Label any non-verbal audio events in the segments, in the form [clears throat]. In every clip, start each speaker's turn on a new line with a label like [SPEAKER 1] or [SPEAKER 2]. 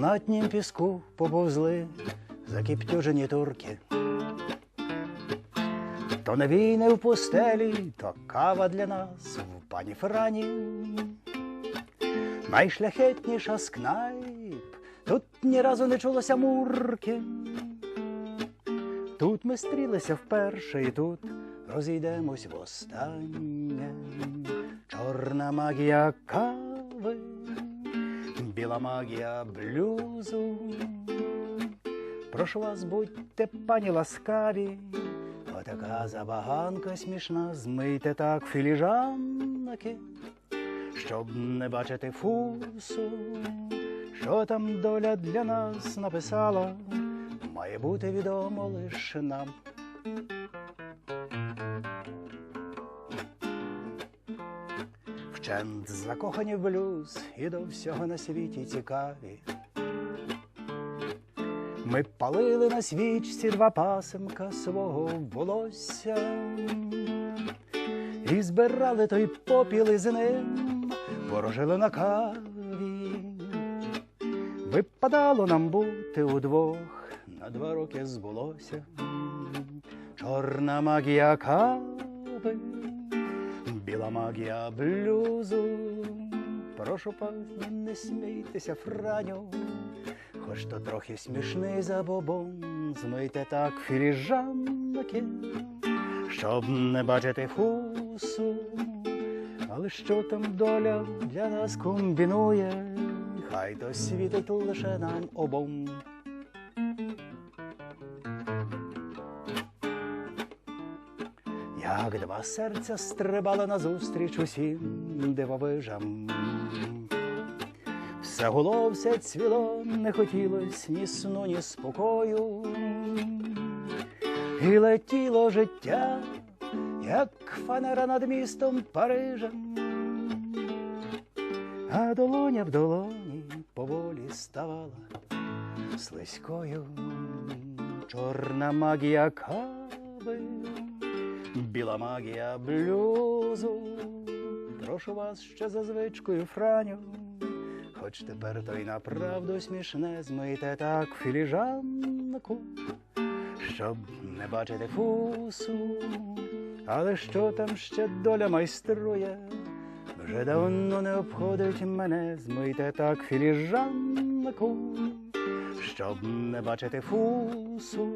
[SPEAKER 1] брунатнім піску поповзли закіптюжені турки. То не війни в пустелі, то кава для нас в пані Франі. Найшляхетніша з кнайп, тут ні разу не чулося мурки. Тут ми стрілися вперше і тут розійдемось востаннє. Чорна магія кави, біла магія блюзу. Прошу вас, будьте пані ласкаві, отака забаганка смішна, змийте так філіжанки, щоб не бачити фусу, що там доля для нас написала, має бути відомо лише нам. Вчент закохані в блюз і до всього на світі цікаві. Ми палили на свічці два пасемка свого волосся і збирали той попіл із ним, ворожили на каві. Випадало нам бути удвох, на два роки збулося. Чорна магія кави, біла магія блюзу. Прошу пані, не смійтеся, Франю, хоч то трохи смішний забобон, змийте так філіжанки, щоб не бачити фусу. Але що там доля для нас комбінує, хай то світить лише нам обом. Як два серця стрибали назустріч усім дивовижам. Все гуло, все цвіло, не хотілось ні сну, ні спокою. І летіло життя, як фанера над містом Парижем, а долоня в долоні поволі ставала слизькою. Чорна магія кави, біла магія блюзу. Прошу вас ще за звичкою, Франю, хоч тепер то й направду смішне змийте так філіжанку, щоб не бачити фусу, але що там ще доля майструє, вже давно не обходить мене, змийте так філіжанку, щоб не бачити фусу,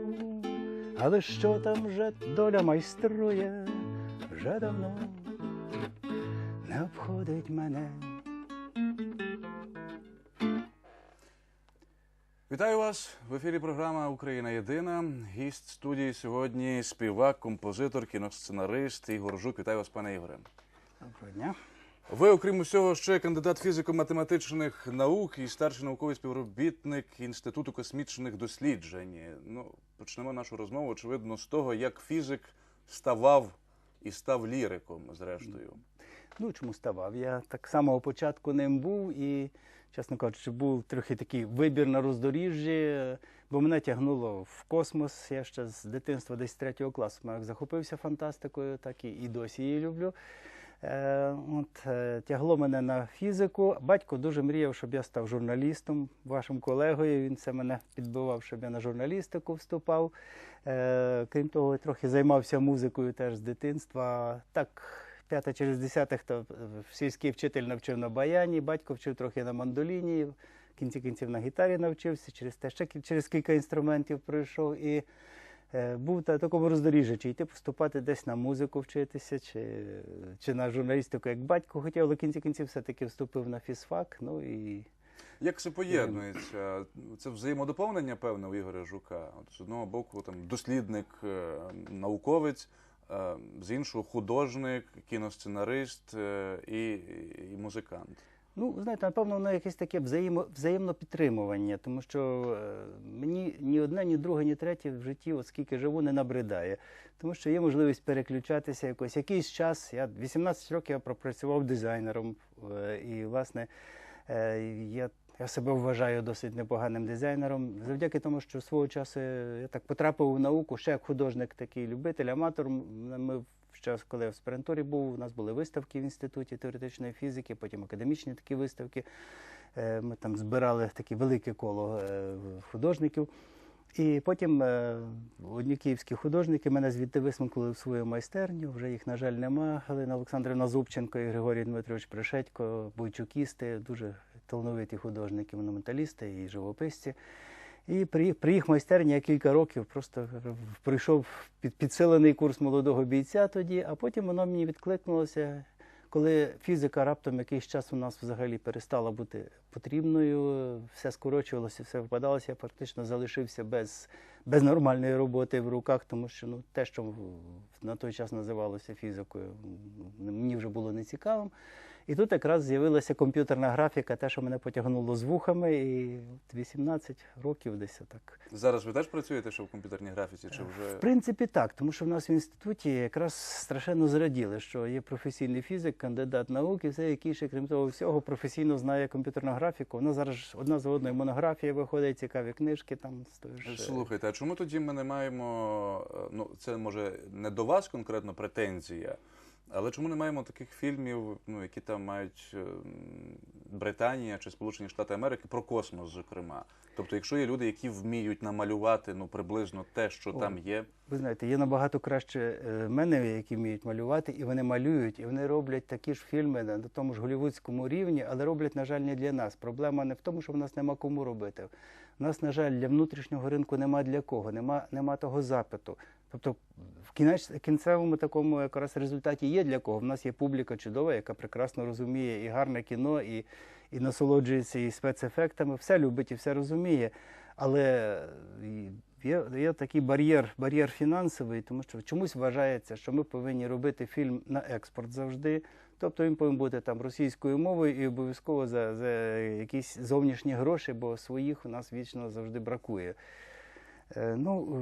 [SPEAKER 1] але що там вже доля майструє, вже давно не обходить мене.
[SPEAKER 2] Вітаю вас в ефірі. Програма Україна Єдина. Гість студії сьогодні співак, композитор, кіносценарист Ігор Жук. Вітаю вас, пане Ігоре.
[SPEAKER 1] Доброго дня.
[SPEAKER 2] Ви, окрім усього, ще кандидат фізико-математичних наук і старший науковий співробітник Інституту космічних досліджень. Ну, почнемо нашу розмову, очевидно, з того, як фізик ставав і став ліриком, зрештою.
[SPEAKER 1] Ну, чому ставав? Я так само початку ним був і, чесно кажучи, був трохи такий вибір на роздоріжжі, бо мене тягнуло в космос. Я ще з дитинства десь третього класу як захопився фантастикою, так і, і досі її люблю. Е, от, е, тягло мене на фізику. Батько дуже мріяв, щоб я став журналістом, вашим колегою. Він це мене підбивав, щоб я на журналістику вступав. Е, крім того, трохи займався музикою теж з дитинства. Так, п'яте через десяте, хто сільський вчитель навчив на баяні, батько вчив трохи на мандоліні, в кінці кінців на гітарі навчився, через те ще через кілька інструментів пройшов. І був на такому роздоріжжі, чи йти поступати десь на музику вчитися, чи, чи на журналістику, як батько хотів, але в кінці кінців все-таки вступив на фізфак. Ну і
[SPEAKER 2] Як це поєднується? Це взаємодоповнення, певне, у Ігоря Жука. От з одного боку, там дослідник, е, науковець, е, з іншого художник, кіносценарист е, і, і музикант.
[SPEAKER 1] Ну, знаєте, напевно, воно якесь таке взаємо, взаємно підтримування, тому що е, мені ні одне, ні друге, ні третє в житті, от скільки живу, не набридає. Тому що є можливість переключатися якось. Якийсь час, я 18 років я пропрацював дизайнером, е, і, власне, е, я, я себе вважаю досить непоганим дизайнером. Завдяки тому, що свого часу я так потрапив у науку, ще як художник, такий любитель, аматор. Ми час, коли я в аспірантурі був, у нас були виставки в інституті теоретичної фізики, потім академічні такі виставки. Е, Ми там збирали таке велике коло е, художників. І потім е, одні київські художники мене звідти висмикнули в свою майстерню. Вже їх, на жаль, нема. Галина Олександрівна Зубченко і Григорій Дмитрович Пришедько, бойчукісти, дуже талановиті художники, монументалісти і живописці. І при, при їх майстерні я кілька років просто пройшов під, підсилений курс молодого бійця тоді, а потім воно мені відкликнулося, коли фізика раптом якийсь час у нас взагалі перестала бути потрібною, все скорочувалося, все випадалося, я практично залишився без, без нормальної роботи в руках, тому що ну, те, що на той час називалося фізикою, мені вже було нецікавим. І тут якраз з'явилася комп'ютерна графіка, те, що мене потягнуло з вухами, і от 18 років десь так.
[SPEAKER 2] Зараз ви теж працюєте ще в комп'ютерній графіці, чи вже
[SPEAKER 1] В принципі, так, тому що в нас в інституті якраз страшенно зраділи, що є професійний фізик, кандидат наук, і все, який ще, крім того всього, професійно знає комп'ютерну графіку. Нас зараз одна за одною монографія виходить, цікаві книжки там з ж. е,
[SPEAKER 2] Слухайте, а чому тоді ми не маємо, е, ну це може не до вас конкретно претензія, але чому не маємо таких фільмів, ну які там мають е, Британія чи Сполучені Штати Америки про космос, зокрема? Тобто, якщо є люди, які вміють намалювати ну приблизно те, що
[SPEAKER 1] О.
[SPEAKER 2] там є,
[SPEAKER 1] Ви знаєте, є набагато краще е, мене, які вміють малювати, і вони малюють, і вони роблять такі ж фільми на на тому ж голівудському рівні, але роблять, на жаль, не для нас. Проблема не в тому, що в нас нема кому робити. У нас, на жаль, для внутрішнього ринку нема для кого, нема, нема того запиту. Тобто, в кінцевому такому якраз результаті є для кого. В нас є публіка чудова, яка прекрасно розуміє і гарне кіно, і, і насолоджується і спецефектами, все любить і все розуміє. Але є, є такий бар'єр, бар'єр фінансовий, тому що чомусь вважається, що ми повинні робити фільм на експорт завжди. Тобто він повинен бути там російською мовою і обов'язково за, за якісь зовнішні гроші, бо своїх у нас вічно завжди бракує. Е, ну,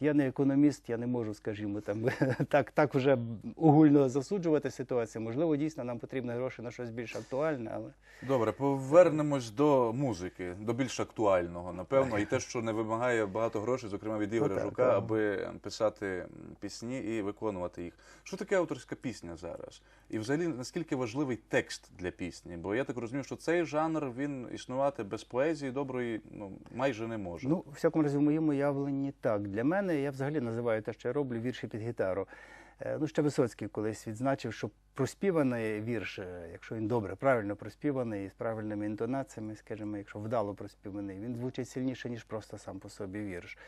[SPEAKER 1] я не економіст, я не можу, скажімо, там [laughs] так, так вже огульно засуджувати ситуацію. Можливо, дійсно нам потрібні гроші на щось більш актуальне, але
[SPEAKER 2] Добре, повернемось до музики, до більш актуального, напевно, і те, що не вимагає багато грошей, зокрема від Ігоря
[SPEAKER 1] так,
[SPEAKER 2] Жука,
[SPEAKER 1] так.
[SPEAKER 2] аби писати пісні і виконувати їх. Що таке авторська пісня зараз? І взагалі наскільки важливий текст для пісні? Бо я так розумію, що цей жанр він існувати без поезії доброї ну майже не може.
[SPEAKER 1] Ну, у всякому разі, в моєму явленні так. Для мене я взагалі називаю те, що я роблю вірші під гітару. Е, Ну, ще Висоцький колись відзначив, що проспіваний вірш, е, якщо він добре, правильно проспіваний з правильними інтонаціями, скажімо, якщо вдало проспіваний, він звучить сильніше, ніж просто сам по собі вірш.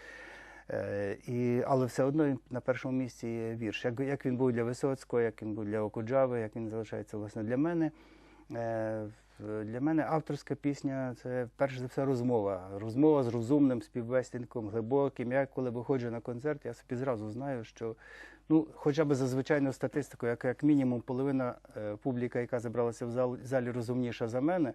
[SPEAKER 1] Е, і, але все одно на першому місці є вірш. Як, як він був для Висоцького, як він був для Окуджави, як він залишається власне для мене. Е, Для мене авторська пісня це перш за все розмова. Розмова з розумним співбесідником, глибоким. Я коли виходжу на концерт, я собі зразу знаю, що ну, хоча б за звичайною статистикою, як, як мінімум половина е, публіка, яка зібралася в зал, залі, розумніша за мене.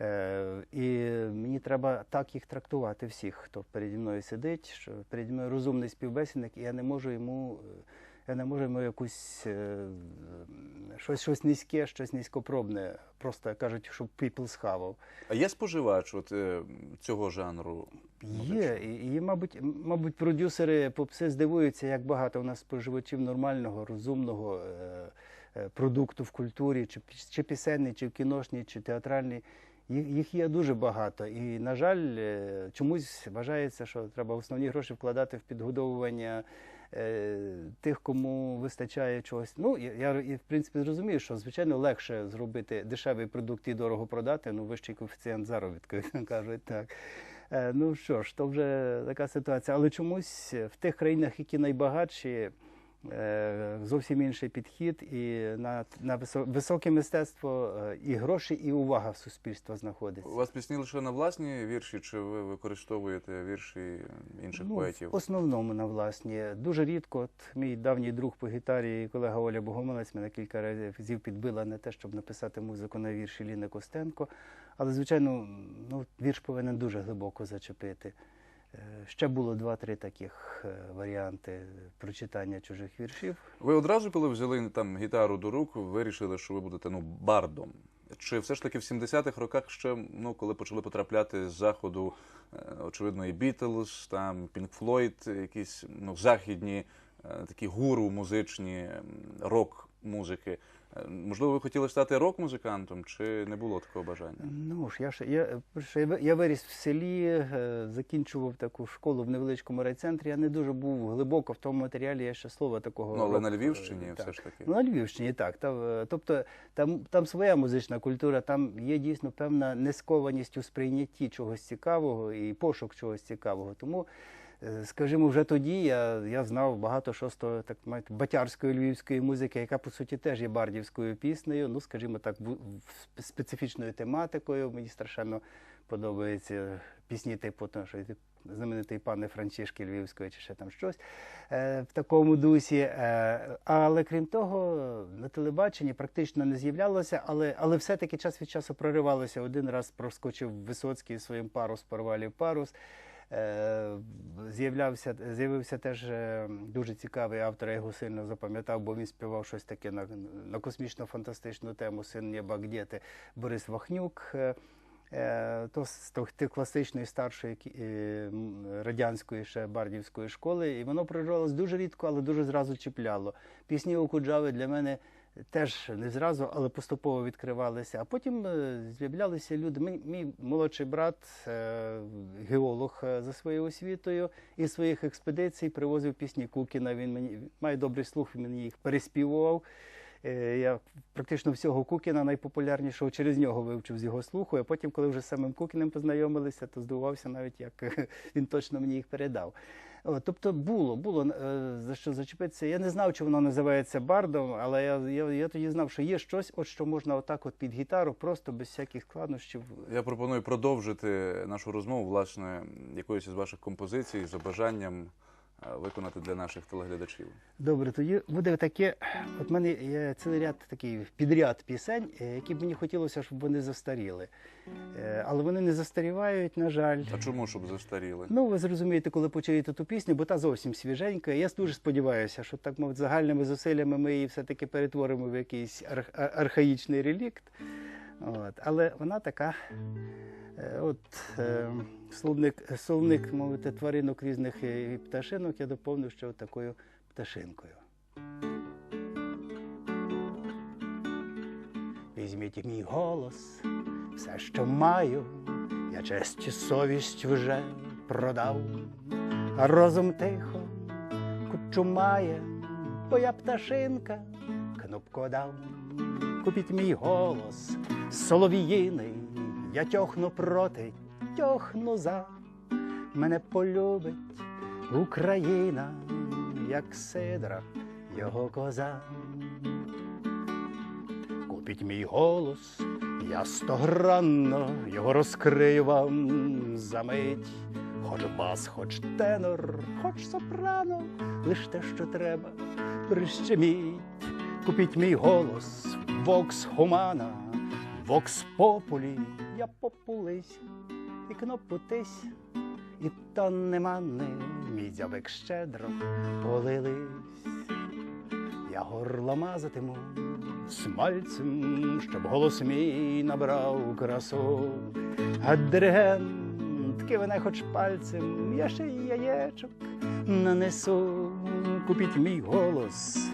[SPEAKER 1] Е, і мені треба так їх трактувати всіх, хто переді мною сидить, що переді мною розумний співбесідник, і я не можу йому. Не можу йому якусь е, щось, щось низьке, щось низькопробне, просто кажуть, щоб people схавав.
[SPEAKER 2] А є споживач от, е, цього жанру?
[SPEAKER 1] Є, і, і мабуть, мабуть, продюсери попси здивуються, як багато у нас споживачів нормального, розумного е, е, продукту в культурі, чи, чи пісенний, чи в кіношній, чи театральній. Їх, їх є дуже багато. І, на жаль, чомусь вважається, що треба основні гроші вкладати в підгодовування тих, кому вистачає чогось. Ну, я, я в принципі зрозумію, що звичайно легше зробити дешевий продукт і дорого продати, ну вищий коефіцієнт заробітку, [laughs] кажуть так. Е, Ну що ж, то вже така ситуація. Але чомусь в тих країнах, які найбагатші, е, зовсім інший підхід, і на, на високе мистецтво е, і гроші, і увага суспільства знаходиться.
[SPEAKER 2] У вас пісні лише на власні вірші, чи ви використовуєте вірші інших
[SPEAKER 1] Ну,
[SPEAKER 2] поетів?
[SPEAKER 1] В основному на власні. Дуже рідко. От мій давній друг по гітарі, колега Оля Богомолець, мене кілька разів підбила на те, щоб написати музику на вірші Ліни Костенко. Але, звичайно, ну, вірш повинен дуже глибоко зачепити. Е, Ще було два-три таких е, варіанти прочитання чужих віршів.
[SPEAKER 2] Ви одразу, коли взяли там гітару до рук, вирішили, що ви будете ну бардом. Чи все ж таки в 70-х роках ще, ну коли почали потрапляти з заходу, е, очевидно, і Бітлз, там Пінк Флойд, якісь ну західні такі гуру музичні рок музики. Можливо, ви хотіли стати рок-музикантом, чи не було такого бажання?
[SPEAKER 1] Ну ж, я ж я, я я виріс в селі, е, закінчував таку школу в невеличкому райцентрі. Я не дуже був глибоко в тому матеріалі, я ще слова такого.
[SPEAKER 2] Ну, але
[SPEAKER 1] рок-
[SPEAKER 2] на Львівщині
[SPEAKER 1] е,
[SPEAKER 2] все ж таки.
[SPEAKER 1] Ну, на Львівщині так. Там, е, тобто там, там своя музична культура, там є дійсно певна нескованість у сприйнятті чогось цікавого і пошук чогось цікавого. Тому, скажімо, вже тоді я, я знав багато що з того, так мати, батярської львівської музики, яка по суті теж є бардівською піснею, ну, скажімо так, специфічною тематикою. Мені страшенно подобаються пісні типу, тому що знаменитий пане Франчишки Львівської чи ще там щось е, в такому дусі. Е, але крім того, на телебаченні практично не з'являлося, але, але все-таки час від часу проривалося. Один раз проскочив Висоцький своїм парус, порвалів парус. Е, З'являвся, з'явився теж е, дуже цікавий автор, я його сильно запам'ятав, бо він співав щось таке на, на космічно-фантастичну тему Син неба где ти Борис Вахнюк. Е, то з тих- класичної старшої радянської ще бардівської школи, і воно проривалось дуже рідко, але дуже зразу чіпляло. Пісні Окуджави для мене теж не зразу, але поступово відкривалися. А потім е, з'являлися люди. Мій, мій молодший брат, е, геолог е, за своєю освітою, із своїх експедицій привозив пісні Кукіна. Він мені має добрий слух, він мені їх переспівував. Е, Я практично всього Кукіна найпопулярнішого через нього вивчив з його слуху. А потім, коли вже з самим Кукіним познайомилися, то здивувався навіть, як [laughs] він точно мені їх передав. Тобто було, було е, за що зачепитися. Я не знав, чи воно називається бардом, але я, я, я тоді знав, що є щось, от що можна отак от під гітару, просто без всяких складнощів.
[SPEAKER 2] Я пропоную продовжити нашу розмову, власне, якоюсь із ваших композицій за бажанням виконати для наших телеглядачів.
[SPEAKER 1] Добре, тоді буде таке. От мене є цілий ряд такий підряд пісень, е, які б мені хотілося, щоб вони застаріли. Е, Але вони не застарівають, на жаль.
[SPEAKER 2] А чому щоб застаріли?
[SPEAKER 1] Ну, ви зрозумієте, коли почуєте ту пісню, бо та зовсім свіженька. Я дуже сподіваюся, що так мовить загальними зусиллями ми її все-таки перетворимо в якийсь арх- архаїчний релікт. От. Але вона така. Е, От е, словник, словник, мовити, тваринок різних пташинок я доповнив ще такою пташинкою. Візьміть мій голос, все, що маю, я честь і совість вже продав, розум тихо кучумає, бо я пташинка кнопкодав. Купіть мій голос, солов'їний, я тьохну проти, тьохну за. Мене полюбить Україна, як сидра його коза. Купіть мій голос, я стогранно його розкрию вам за мить. Хоч бас, хоч тенор, хоч сопрано, лиш те, що треба, прищеміть. Купіть мій голос, вокс хумана, вокс популі, я популись, і кнопутись, і тонни манни, мій дзябик щедро полились. Я горло мазатиму смальцем, щоб голос мій набрав красу. А диригент кивне хоч пальцем, я ще й яєчок нанесу. Купіть мій голос.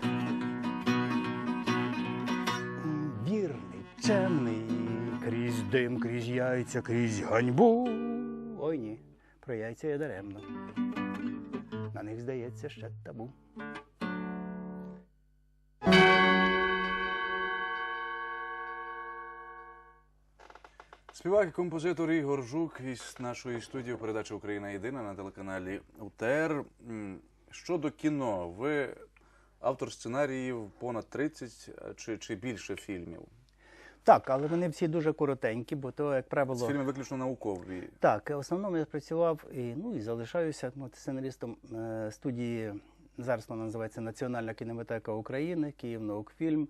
[SPEAKER 1] Вірний, чемний, дим, крізь яйця, крізь ганьбу. Ой ні, про яйця я даремно. На них здається ще табу.
[SPEAKER 2] Співак і композитор Ігор Жук із нашої студії передачі Україна Єдина на телеканалі УТР. Щодо кіно, ви автор сценаріїв понад 30 чи, чи більше фільмів.
[SPEAKER 1] Так, але вони всі дуже коротенькі, бо то, як правило,
[SPEAKER 2] фільми виключно наукові.
[SPEAKER 1] Так, в основному я працював і ну і залишаюся ну, сценаристом е, студії. Зараз вона називається Національна кінематека України, Київ наукфільм.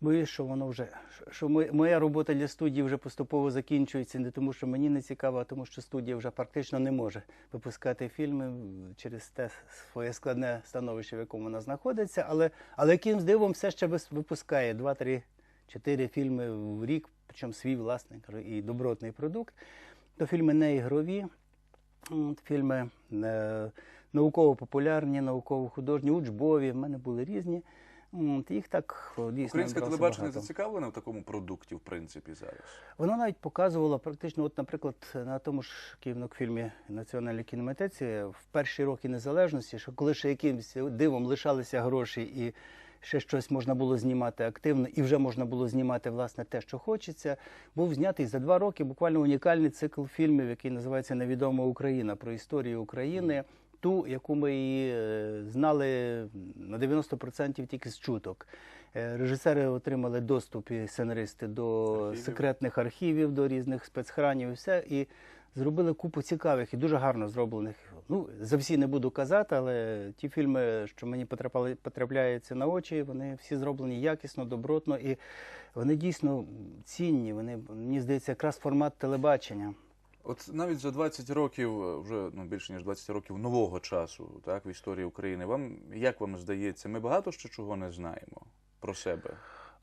[SPEAKER 1] Боюсь, що воно вже що моя робота для студії вже поступово закінчується, не тому, що мені не цікаво, а тому, що студія вже практично не може випускати фільми через те своє складне становище, в якому вона знаходиться, але але яким дивом все ще випускає два-три Чотири фільми в рік, причому свій власний кажу, і добротний продукт. То фільми не ігрові, фільми е, науково-популярні, науково-художні, учбові. В мене були різні. Їх так дійсно
[SPEAKER 2] Українське телебачення
[SPEAKER 1] багато.
[SPEAKER 2] зацікавлене в такому продукті, в принципі, зараз.
[SPEAKER 1] Воно навіть показувало практично, от, наприклад, на тому ж кінокфільмі Національній кінематеці в перші роки незалежності, що коли ще якимось дивом лишалися гроші і ще щось можна було знімати активно, і вже можна було знімати власне те, що хочеться, був знятий за два роки буквально унікальний цикл фільмів, який називається Невідома Україна про історію України. Ту, яку ми і е, знали на 90% тільки з чуток. Е, Режисери отримали доступ і сценаристи до
[SPEAKER 2] Архівів.
[SPEAKER 1] секретних архівів, до різних спецхранів і все. І зробили купу цікавих і дуже гарно зроблених. Ну, за всі не буду казати, але ті фільми, що мені потрапили, потрапляються на очі, вони всі зроблені якісно, добротно і вони дійсно цінні. Вони, мені здається, якраз формат телебачення.
[SPEAKER 2] От навіть за 20 років, вже ну більше ніж 20 років нового часу, так в історії України. Вам як вам здається, ми багато ще чого не знаємо про себе?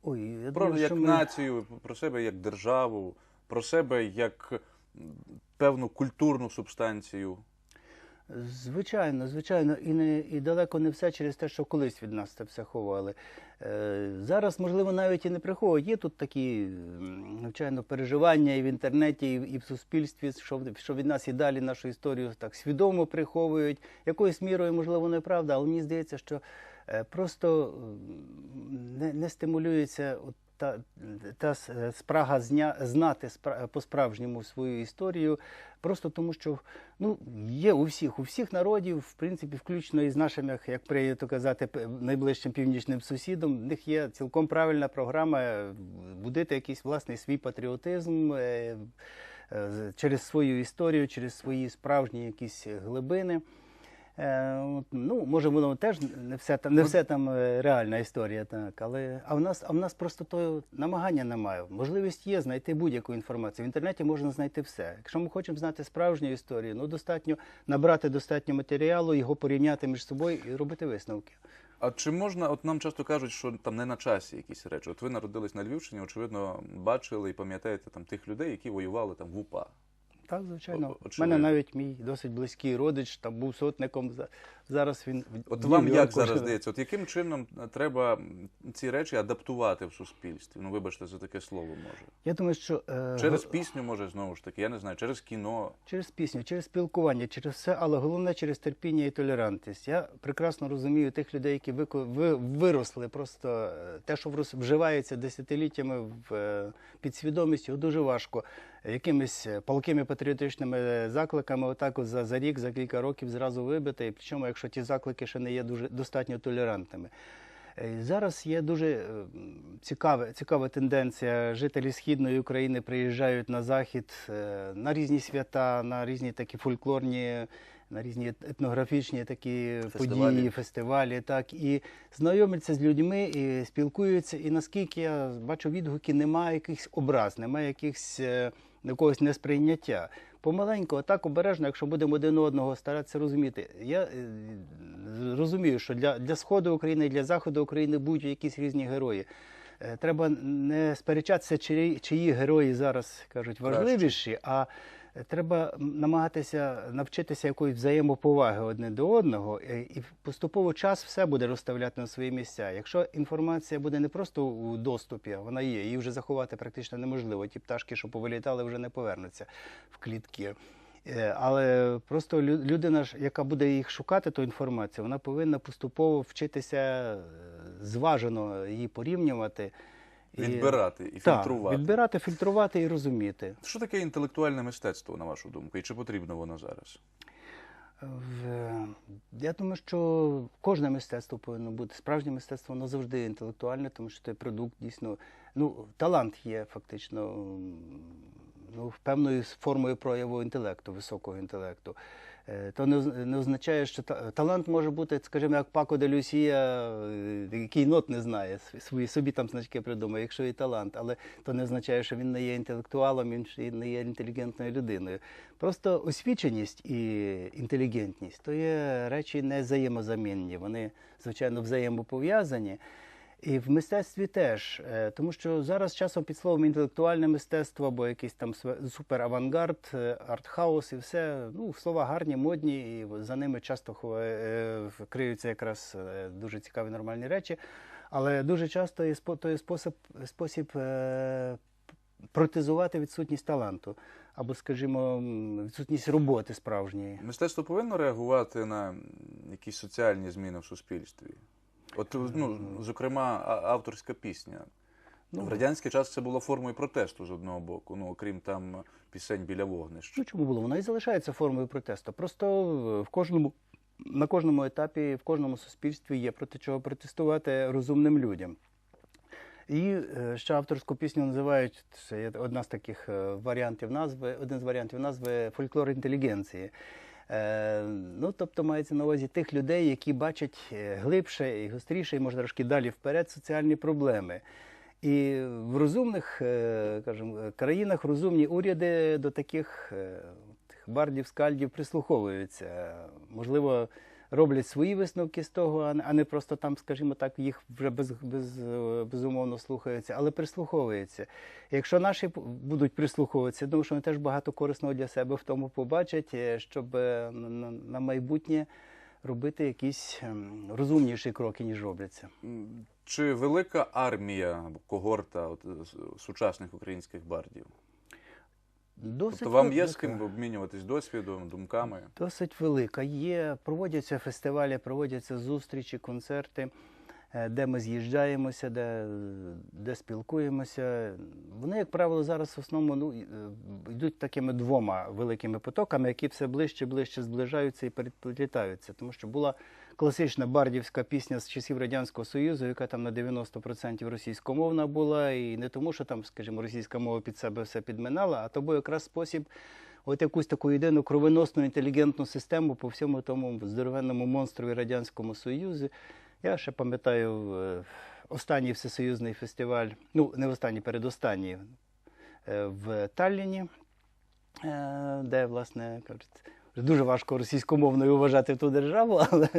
[SPEAKER 1] Ой, я
[SPEAKER 2] Про
[SPEAKER 1] думаю,
[SPEAKER 2] як
[SPEAKER 1] що ми...
[SPEAKER 2] націю, про себе як державу, про себе як певну культурну субстанцію.
[SPEAKER 1] Звичайно, звичайно, і не і далеко не все через те, що колись від нас це все ховали. Е, зараз, можливо, навіть і не приховують. Є тут такі, звичайно, переживання і в інтернеті, і, і в суспільстві, що, що від нас і далі нашу історію так свідомо приховують. Якоюсь мірою, можливо, неправда, але мені здається, що е, просто не, не стимулюється от та, та е, спрага зня, знати спра- по-справжньому свою історію, просто тому що ну, є у всіх, у всіх народів, в принципі, включно із нашим, як, прийнято казати, найближчим північним сусідом, в них є цілком правильна програма е, будити якийсь власний свій патріотизм. е, Через свою історію, через свої справжні якісь глибини. Е, ну, може, воно теж не все там, не все там реальна історія, так. Але а в нас, а в нас просто то намагання немає. Можливість є знайти будь-яку інформацію. В інтернеті можна знайти все. Якщо ми хочемо знати справжню історію, ну достатньо набрати достатньо матеріалу, його порівняти між собою і робити висновки.
[SPEAKER 2] А чи можна, от нам часто кажуть, що там не на часі якісь речі. От ви народились на Львівщині, очевидно, бачили і пам'ятаєте там тих людей, які воювали там в УПА.
[SPEAKER 1] Так, звичайно. У мене навіть мій досить близький родич там був сотником. За- Зараз він
[SPEAKER 2] От вам як зараз здається, от яким чином треба ці речі адаптувати в суспільстві? Ну, вибачте за таке слово може.
[SPEAKER 1] Я думаю, що е,
[SPEAKER 2] Через пісню, може, знову ж таки, я не знаю, через кіно.
[SPEAKER 1] Через пісню, через спілкування, через все, але головне через терпіння і толерантність. Я прекрасно розумію тих людей, які ви, виросли просто е, те, що вживається десятиліттями в е, підсвідомість, його дуже важко якимись е, палкими патріотичними закликами, отак от за, за рік, за кілька років зразу вибити. І причому, якщо ті заклики ще не є дуже достатньо толерантними. Е, Зараз є дуже е, цікава, цікава тенденція. Жителі східної України приїжджають на захід на різні свята, на різні такі фольклорні, на різні етнографічні такі
[SPEAKER 2] Фестивалі.
[SPEAKER 1] події, фестивалі. Так і знайомляться з людьми і спілкуються. І наскільки я бачу відгуки, немає якихось образ, немає якихось якогось несприйняття. Помаленьку, так обережно, якщо будемо один одного старатися розуміти. Я е, розумію, що для, для сходу України для заходу України будуть якісь різні герої. Е, Треба не сперечатися, чиї, чиї герої зараз кажуть важливіші, а треба намагатися навчитися якоїсь взаємоповаги одне до одного, е, і поступово час все буде розставляти на свої місця. Якщо інформація буде не просто у доступі, вона є, її вже заховати практично неможливо. Ті пташки, що повилітали, вже не повернуться в клітки. Е, Але просто людина, яка буде їх шукати, ту інформацію, вона повинна поступово вчитися е, зважено її порівнювати.
[SPEAKER 2] Відбирати і
[SPEAKER 1] Так,
[SPEAKER 2] фільтрувати.
[SPEAKER 1] відбирати, фільтрувати і розуміти.
[SPEAKER 2] Що таке інтелектуальне мистецтво, на вашу думку, і чи потрібно воно зараз?
[SPEAKER 1] Я думаю, що кожне мистецтво повинно бути. Справжнє мистецтво воно завжди інтелектуальне, тому що той продукт дійсно. Ну, талант є фактично ну, певною формою прояву інтелекту, високого інтелекту. Е, То не, оз- не означає, що та- талант може бути, скажімо, як Пако де Люсія, е, який нот не знає, свої собі там значки придумає, якщо і талант, але то не означає, що він не є інтелектуалом, він не є інтелігентною людиною. Просто освіченість і інтелігентність то є речі не взаємозамінні. Вони, звичайно, взаємопов'язані. І в мистецтві теж, е, тому що зараз часом під словом інтелектуальне мистецтво або якийсь там суперавангард, е, артхаус і все. Ну, слова гарні, модні, і за ними часто е, криються якраз дуже цікаві нормальні речі. Але дуже часто є спосіб, спосіб протезувати відсутність таланту, або, скажімо, відсутність роботи справжньої.
[SPEAKER 2] Мистецтво повинно реагувати на якісь соціальні зміни в суспільстві. От, ну, зокрема, авторська пісня.
[SPEAKER 1] Ну,
[SPEAKER 2] в радянський час це було формою протесту з одного боку, ну окрім там пісень біля вогнищ.
[SPEAKER 1] Ну чому було? Вона і залишається формою протесту. Просто е, в кожному на кожному етапі, в кожному суспільстві є проти чого протестувати розумним людям. І е, ще авторську пісню називають це є одна з таких е, варіантів назви, один з варіантів назви фольклор інтелігенції. Е, ну, тобто мається на увазі тих людей, які бачать е, глибше і гостріше, і може трошки далі вперед соціальні проблеми. І в розумних е, кажемо, країнах розумні уряди до таких бардів, скальдів прислуховуються. Можливо, роблять свої висновки з того, а не- просто там, скажімо так, їх вже без, без, е, безумовно слухаються, але прислуховуються. Якщо наші будуть прислуховуватися, думаю, що вони теж багато корисного для себе в тому побачать, е, щоб е, на майбутнє робити якісь ем, розумніші кроки, ніж робляться.
[SPEAKER 2] Чи велика армія когорта от, сучасних українських бардів?
[SPEAKER 1] Досить
[SPEAKER 2] Тобто вам є з ким обмінюватись досвідом, думками?
[SPEAKER 1] Досить велика. Є, проводяться фестивалі, проводяться зустрічі, концерти, е, де ми з'їжджаємося, де, де спілкуємося. Вони, як правило, зараз в основному ну, е, йдуть такими двома великими потоками, які все ближче ближче зближаються і переплітаються. Тому що була класична бардівська пісня з часів Радянського Союзу, яка там на 90% російськомовна була, і не тому, що там, скажімо, російська мова під себе все підминала, а то був якраз спосіб от якусь таку єдину кровоносну інтелігентну систему по всьому тому здоровенному монстрові Радянському Союзі. Я ще пам'ятаю е, останній всесоюзний фестиваль, ну не останній, передостанній е, в Талліні, е, де, власне, кажуть, дуже важко російськомовною вважати ту державу, [laughs] але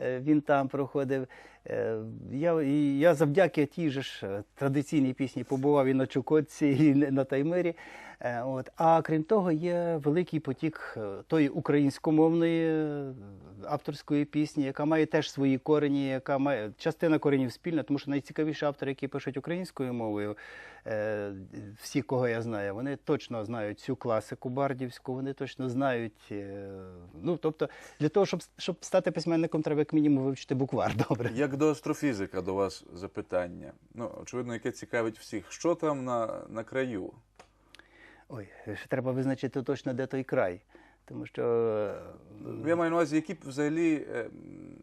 [SPEAKER 1] е, він там проходив. Е, Я, я завдяки тій же ж е, традиційній пісні побував і на Чукотці, і на Таймирі. Е, От. А крім того, є великий потік е, тої українськомовної е, авторської пісні, яка має теж свої корені, яка має частина коренів спільна, тому що найцікавіші автори, які пишуть українською мовою, всі, кого я знаю, вони точно знають цю класику бардівську, вони точно знають. Ну, тобто, для того, щоб, щоб стати письменником, треба як мінімум вивчити буквар [laughs] добре.
[SPEAKER 2] Як до астрофізика до вас запитання. Ну, очевидно, яке цікавить всіх. Що там на, на краю?
[SPEAKER 1] Ой, ще треба визначити точно, де той край. Тому що е,
[SPEAKER 2] Я маю на увазі, які б взагалі е,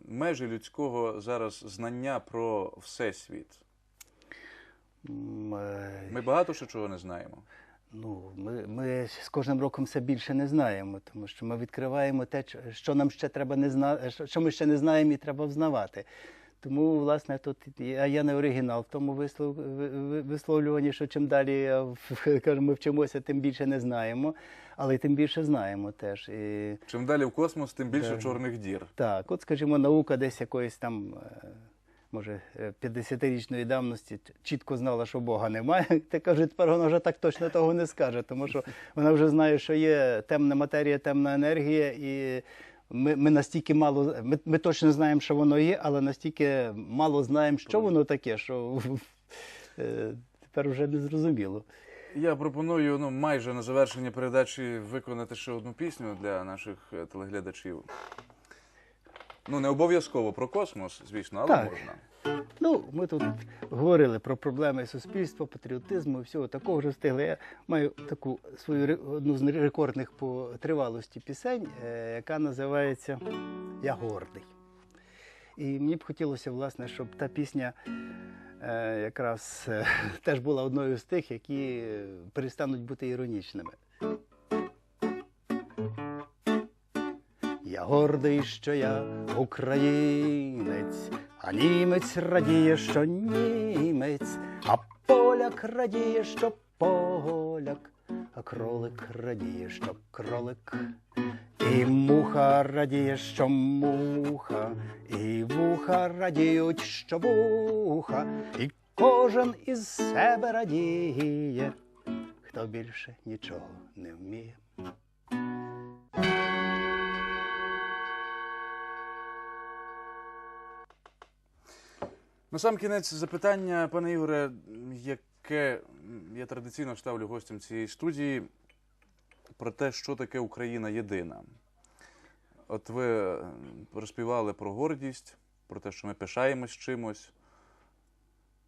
[SPEAKER 2] межі людського зараз знання про всесвіт.
[SPEAKER 1] м, е,
[SPEAKER 2] Ми багато ще чого не знаємо.
[SPEAKER 1] Ну, ми, ми з кожним роком все більше не знаємо, тому що ми відкриваємо те, що нам ще треба не зна... що- що ми ще не знаємо і треба взнавати. Тому, власне, тут я, я не оригінал в тому вислов... ви- ви- висловлюванні, що чим далі е, [laughs] кажемо, ми вчимося, тим більше не знаємо, але тим більше знаємо теж. І...
[SPEAKER 2] Чим далі в космос, тим більше
[SPEAKER 1] Да.
[SPEAKER 2] чорних дір.
[SPEAKER 1] Так, от, скажімо, наука десь якоїсь там, е, може, е, 50-річної давності чітко знала, що Бога немає. [laughs] Та каже, тепер вона вже так точно того не скаже, тому що вона вже знає, що є темна матерія, темна енергія, і ми, ми настільки мало, ми, ми точно знаємо, що воно є, але настільки мало знаємо, що воно таке, що е, тепер вже не зрозуміло.
[SPEAKER 2] Я пропоную ну, майже на завершення передачі виконати ще одну пісню для наших е, телеглядачів. Ну, не обов'язково про космос, звісно, але
[SPEAKER 1] Так.
[SPEAKER 2] можна.
[SPEAKER 1] Ну, ми тут говорили про проблеми суспільства, патріотизму і всього такого вже встигли. Я маю таку свою одну з рекордних по тривалості пісень, е, яка називається Я гордий. І мені б хотілося, власне, щоб та пісня е, якраз е, [laughs] теж була одною з тих, які перестануть бути іронічними. Я гордий, що я українець, а німець радіє, що німець, а поляк радіє, що поляк, а кролик радіє, що кролик. І муха радіє, що муха, і вуха радіють, що вуха, і кожен із себе радіє, хто більше нічого не вміє.
[SPEAKER 2] На сам кінець запитання, пане Ігоре, яке я традиційно ставлю гостям цієї студії про те, що таке Україна єдина. От ви е, розпівали про гордість, про те, що ми пишаємось чимось.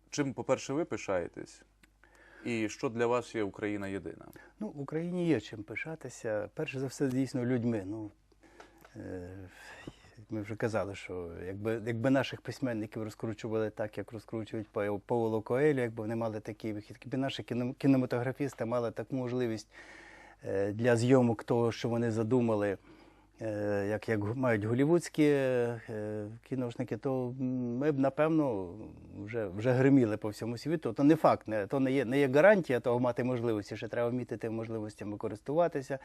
[SPEAKER 2] Чим, по-перше, ви пишаєтесь? І що для вас є Україна єдина?
[SPEAKER 1] Ну, в Україні є чим пишатися. Перше за все, дійсно, людьми. Ну, е, ми вже казали, що якби, якби наших письменників розкручували так, як розкручують Пау- Пауло Коелю, якби вони мали такий вихід, якби наші кінематографісти мали таку можливість е, для зйомок того, що вони задумали, як, як мають голівудські е, кіношники, то ми б, напевно, вже, вже гриміли по всьому світу. То не факт, не, то не є, не є гарантія того мати можливості, ще треба вміти тими можливостями користуватися.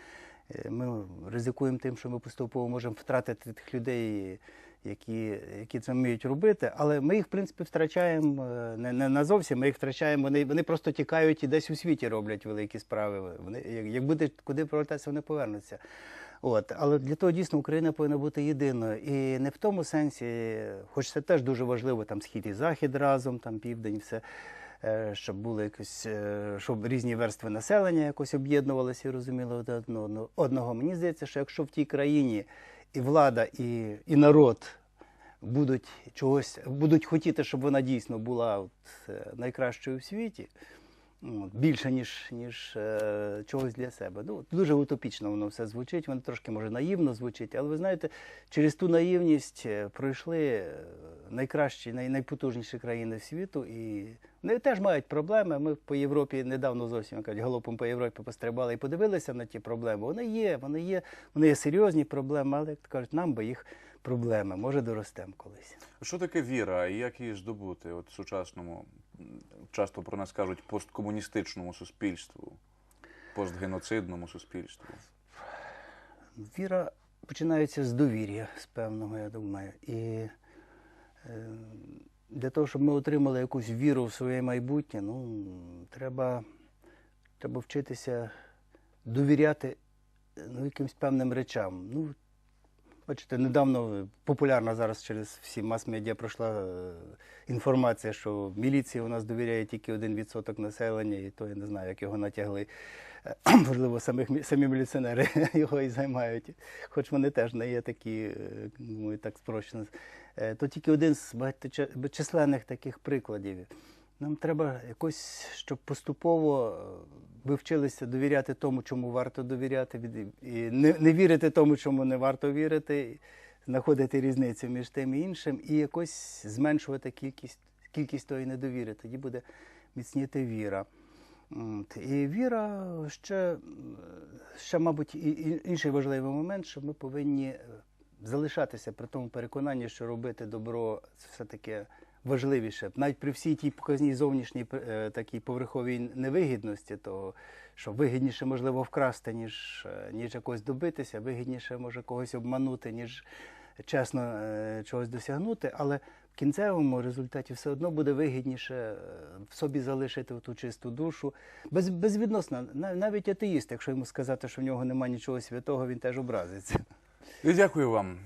[SPEAKER 1] Е, Ми ризикуємо тим, що ми поступово можемо втратити тих людей, які, які це вміють робити, але ми їх, в принципі, втрачаємо е, не, не назовсім, ми їх втрачаємо. Вони, вони просто тікають і десь у світі роблять великі справи. Вони, як буде куди повертатися, вони повернуться. От, але для того дійсно Україна повинна бути єдиною. І не в тому сенсі, хоч це теж дуже важливо, там схід і захід разом, там південь, все. е, Щоб були якось, е, щоб різні верстви населення якось об'єднувалися і розуміли один одного. одного. Мені здається, що якщо в тій країні і влада, і, і народ будуть чогось, будуть хотіти, щоб вона дійсно була от, е, найкращою в світі, більше, ніж, ніж е, чогось для себе. Ну, дуже утопічно воно все звучить, воно трошки може наївно звучить, але ви знаєте, через ту наївність е, пройшли е, найкращі, най, найпотужніші країни світу, і вони теж мають проблеми. Ми по Європі недавно зовсім кажуть, галопом по Європі пострибали і подивилися на ті проблеми. Вони є, вони є, вони є серйозні проблеми, але як кажуть, нам би їх проблеми. Може, доростемо колись.
[SPEAKER 2] Що таке віра і як її здобути от сучасному, часто про нас кажуть, посткомуністичному суспільству, постгеноцидному суспільству?
[SPEAKER 1] Віра починається з довір'я, з певного, я думаю. І е, для того, щоб ми отримали якусь віру в своє майбутнє, ну, треба, треба вчитися довіряти ну, якимось певним речам. Ну, бачите, недавно популярна зараз через всі мас-медіа пройшла е, інформація, що міліції у нас довіряє тільки один відсоток населення, і то я не знаю, як його натягли. Е, [clears throat] Можливо, самих, самі міліціонери [laughs] його і займають, хоч вони теж не є такі, е, ну, так спрощено. Е, То тільки один з багаточисленних таких прикладів. Нам треба якось, щоб поступово е, ви вчилися довіряти тому, чому варто довіряти, і не, не вірити тому, чому не варто вірити, знаходити різницю між тим і іншим, і якось зменшувати кількість, кількість тої недовіри. Тоді буде міцніти віра. І віра ще, ще, мабуть, і- інший важливий момент, що ми повинні залишатися при тому переконанні, що робити добро це все-таки важливіше. Навіть при всій тій показній зовнішній е, такій поверховій невигідності, то що вигідніше можливо вкрасти, ніж, е, ніж якось добитися, вигідніше може когось обманути, ніж чесно е, чогось досягнути, але в кінцевому результаті все одно буде вигідніше в собі залишити ту чисту душу. Без, безвідносно, нав- навіть атеїст, якщо йому сказати, що в нього немає нічого святого, він теж образиться.
[SPEAKER 2] Дякую вам.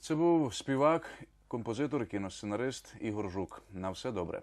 [SPEAKER 2] Це був співак, композитор, кіносценарист Ігор Жук. На все добре.